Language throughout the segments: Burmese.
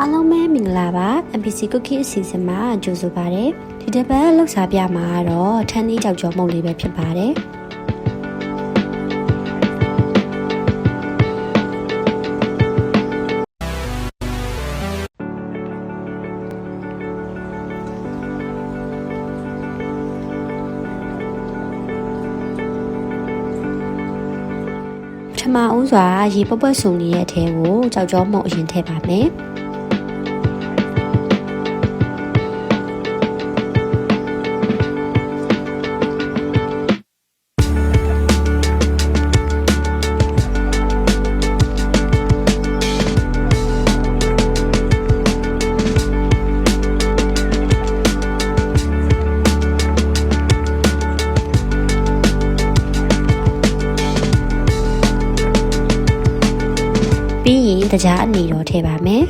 အားလုံးပဲမင်္ဂလာပါ MPC Cookie အစီအစဉ်မှာကြိုဆိုပါရစေဒီတစ်ပတ်လောက်စားပြမှာကတော့ထန်းသီးကြောက်ကြောမုတ်လေးပဲဖြစ်ပါတယ်ပထမဦးစွာရေပပွက်ဆုံနေတဲ့အထဲကိုကြောက်ကြောမုတ်အရင်ထည့်ပါမယ် ပြီးရင်တကြားအနေတော့ထည့်ပါမယ်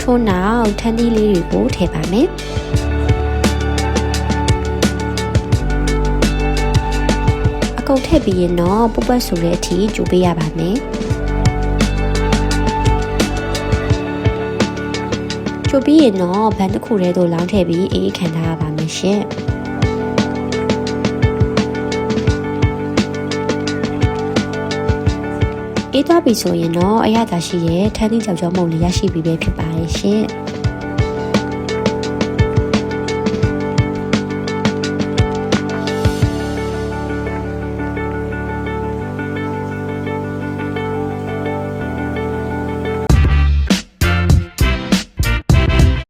ထို့နောက်ထန်းသီးလေးတွေကိုထည့်ပါမယ်အကုန်ထည့်ပြီးရင်တော့ပုတ်ပတ်ဆူတဲ့အထိကျူပေးရပါမယ်ကျူပြီးရင်တော့ဘန်တစ်ခုတည်းသို့လောင်းထည့်ပြီးအေးအေးခံထားရပါ မယ်ရှင်အေးသွားပြီဆိုရင်တော့အရသာရှိရဲ့ထန်းသီးကြောက်ကြောမုံလေးရရှိပြီပဲဖြစ်ပါတယ်ရှင်